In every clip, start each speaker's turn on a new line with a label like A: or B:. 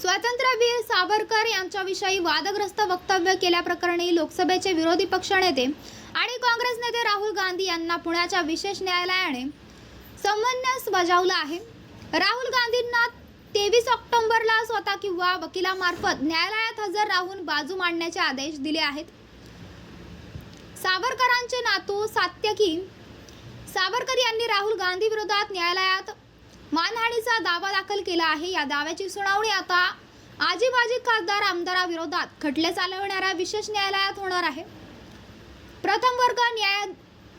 A: स्वातंत्र्यवीर सावरकर यांच्याविषयी वादग्रस्त वक्तव्य केल्याप्रकरणी लोकसभेचे विरोधी पक्षनेते आणि काँग्रेस नेते राहुल गांधी यांना पुण्याच्या विशेष न्यायालयाने समन्स बजावलं आहे. राहुल गांधींना तेवीस ऑक्टोबरला स्वतः किंवा वकिलामार्फत न्यायालयात हजर राहून बाजू मांडण्याचे आदेश दिले आहेत. सावरकरांचे नातू सात्यकी सावरकर यांनी राहुल गांधी विरोधात न्यायालयात मानहानीचा दावा दाखल केला आहे. या दाव्याची सुनावणी आता आजीबाजी खासदार आमदाराविरोधात खटले चालवणाऱ्या विशेष न्यायालयात होणार आहे. प्रथम वर्ग न्याय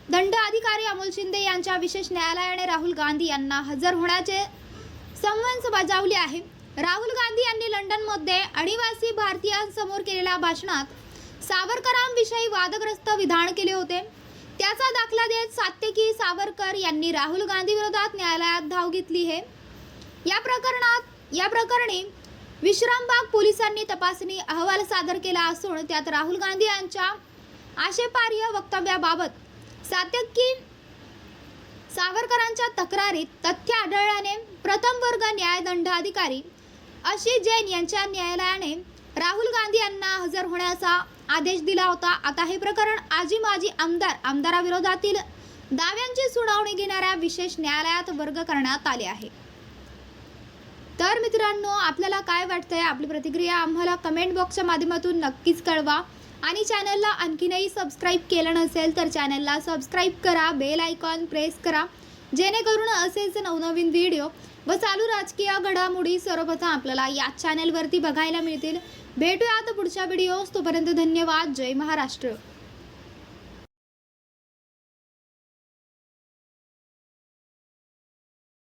A: दंड अधिकारी अमोल शिंदे यांच्या विशेष न्यायालयाने राहुल गांधी यांना हजर होण्याचे समन्स बजावले आहे. राहुल गांधी यांनी लंडनमध्ये अनिवासी भारतीयांसमोर केलेल्या भाषणात सावरकरांविषयी वादग्रस्त विधान केले होते. तसेच सात्यकी सावरकर यांनी राहुल गांधी विरोधात न्यायालयात धाव घेतली आहे. या प्रकरणात या प्रकरणी विश्रामबाग पोलिसांनी तपासणी अहवाल सादर केला असून त्यात राहुल गांधी यांच्या आशेपार्य वक्तव्याबाबत सात्यकी सावरकरांच्या तक्रारीत तथ्य आढळल्याने प्रथम वर्ग न्यायदंड अधिकारी अशी जैन यांच्या न्यायालयाने राहुल गांधी यांना हजर होण्याचा आदेश दिला होता. आता हे प्रकरण आजी माजी आमदार आमदाराविरोधातील दाव्यांची सुनावणी घेणाऱ्या विशेष न्यायालयात वर्ग करण्यात आले आहे. तर मित्रांनो आपल्याला काय वाटतंय? आपली प्रतिक्रिया आम्हाला कमेंट बॉक्सच्या माध्यमातून नक्कीच कळवा. आणि चॅनलला आणखीनही सबस्क्राईब केलं नसेल तर चॅनलला सबस्क्राईब करा बेल आयकॉन प्रेस करा. जेणेकरून असेच नवनवीन व्हिडिओ व चालू राजकीय घडामोडी सर्वप्रथम आपल्याला या चॅनलवरती बघायला मिळतील. भेटूयात पुढच्या व्हिडिओज तोपर्यंत धन्यवाद. जय महाराष्ट्र.